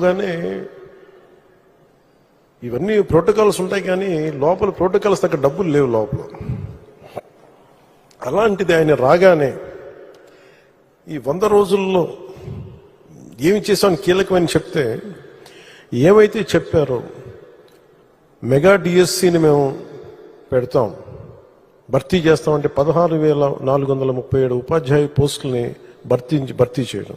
కానీ ఇవన్నీ ప్రోటోకాల్స్ ఉంటాయి కానీ లోపల ప్రోటోకాల్స్ దగ్గర డబ్బులు లేవు లోపల. అలాంటిది ఆయన రాగానే ఈ వంద రోజుల్లో ఏమి చేశామని కీలకమని చెప్తే ఏమైతే చెప్పారో మెగా డిఎస్సిని మేము పెడతాం. భర్తీ చేస్తామంటే పదహారు వేల నాలుగు వందల ముప్పై ఏడు ఉపాధ్యాయ పోస్టుల్ని భర్తీ భర్తీ చేయడం.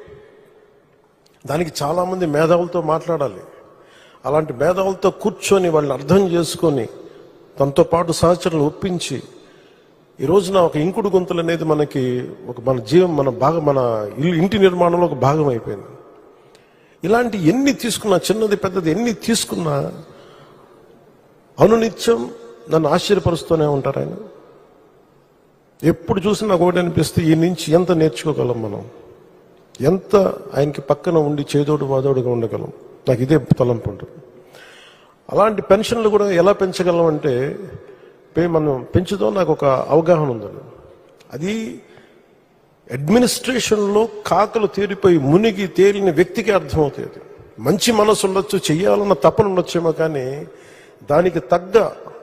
దానికి చాలామంది మేధావులతో మాట్లాడాలి. అలాంటి మేధావులతో కూర్చొని వాళ్ళని అర్థం చేసుకొని తనతో పాటు సహచరులు ఒప్పించి ఈ రోజున ఒక ఇంకుడు గొంతులు అనేది మనకి ఒక మన జీవం మన భాగం మన ఇల్లు ఇంటి నిర్మాణంలో ఒక భాగం అయిపోయింది. ఇలాంటి ఎన్ని తీసుకున్నా చిన్నది పెద్దది ఎన్ని తీసుకున్నా అనునిత్యం నన్ను ఆశ్చర్యపరుస్తూనే ఉంటారు ఆయన. ఎప్పుడు చూసినా నాకు ఒకటి అనిపిస్తే ఈ నుంచి ఎంత నేర్చుకోగలం మనం? ఎంత ఆయనకి పక్కన ఉండి చేదోడు వాదోడుగా ఉండగలం? నాకు ఇదే తలంపు ఉంటుంది అలాంటి పెన్షన్లు కూడా ఎలా పెంచగలం అంటే పే- మనం పెంచుదాం నాకు ఒక అవగాహన ఉందండి అది అడ్మినిస్ట్రేషన్లో కాకలు తేలిపోయి మునిగి తేలిన వ్యక్తికి అర్థమవుతుంది మంచి మనసు ఉండొచ్చు చెయ్యాలన్న తపన ఉండొచ్చేమో కానీ దానికి తగ్గ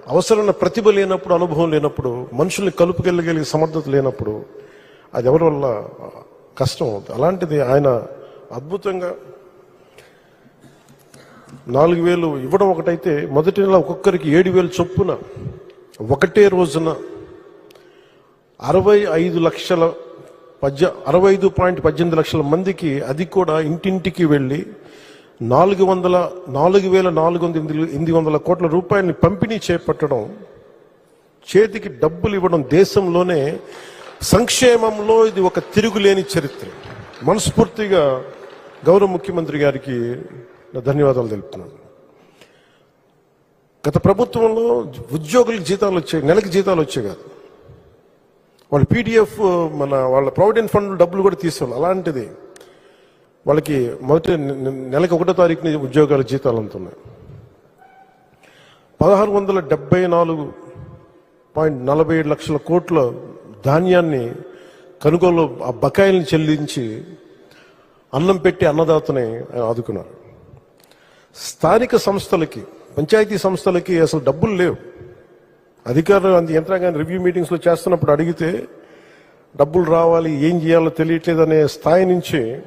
అవసరమైన ప్రతిభ లేనప్పుడు అనుభవం లేనప్పుడు మనుషుల్ని కలుపుకెళ్ళగలిగే సమర్థత లేనప్పుడు అది ఎవరి వల్ల కష్టం అవుతుంది. అలాంటిది ఆయన అద్భుతంగా నాలుగు వేలు ఇవ్వడం ఒకటైతే మొదటి నెల ఒక్కొక్కరికి ఏడు వేలు చొప్పున ఒకటే రోజున అరవై ఐదు లక్షల పద్య అరవై ఐదు పాయింట్ పద్దెనిమిది లక్షల మందికి అది కూడా ఇంటింటికి వెళ్ళి నాలుగు వందల నాలుగు వేల నాలుగు వందల ఎనిమిది- ఎనిమిది వందల కోట్ల రూపాయలని పంపిణీ చేపట్టడం చేతికి డబ్బులు ఇవ్వడం దేశంలోనే సంక్షేమంలో ఇది ఒక తిరుగులేని చరిత్ర. మనస్ఫూర్తిగా గౌరవ ముఖ్యమంత్రి గారికి నా ధన్యవాదాలు తెలుపుతున్నాను. గత ప్రభుత్వంలో ఉద్యోగులకు జీతాలు వచ్చాయి నెలకి జీతాలు వచ్చాయి కాదు. వాళ్ళ పీడిఎఫ్ మన వాళ్ళ ప్రావిడెంట్ ఫండ్ డబ్బులు కూడా తీసుకోవాలి అలాంటిది వాళ్ళకి మొదటి నెలకి ఒకటో తారీఖుని ఉద్యోగాల జీతాలు అందుతున్నాయి పదహారు వందల డెబ్బై నాలుగు పాయింట్ నలభై ఏడు లక్షల కోట్ల ధాన్యాన్ని కనుగోలు ఆ బకాయిల్ని చెల్లించి అన్నం పెట్టి అన్నదాతని ఆయన ఆదుకున్నారు. స్థానిక సంస్థలకి పంచాయతీ సంస్థలకి అసలు డబ్బులు లేవు. అధికారులు అంత యంత్రాంగాన్ని రివ్యూ మీటింగ్స్లో చేస్తున్నప్పుడు అడిగితే డబ్బులు రావాలి ఏం చేయాలో తెలియట్లేదు అనే స్థాయి నుంచి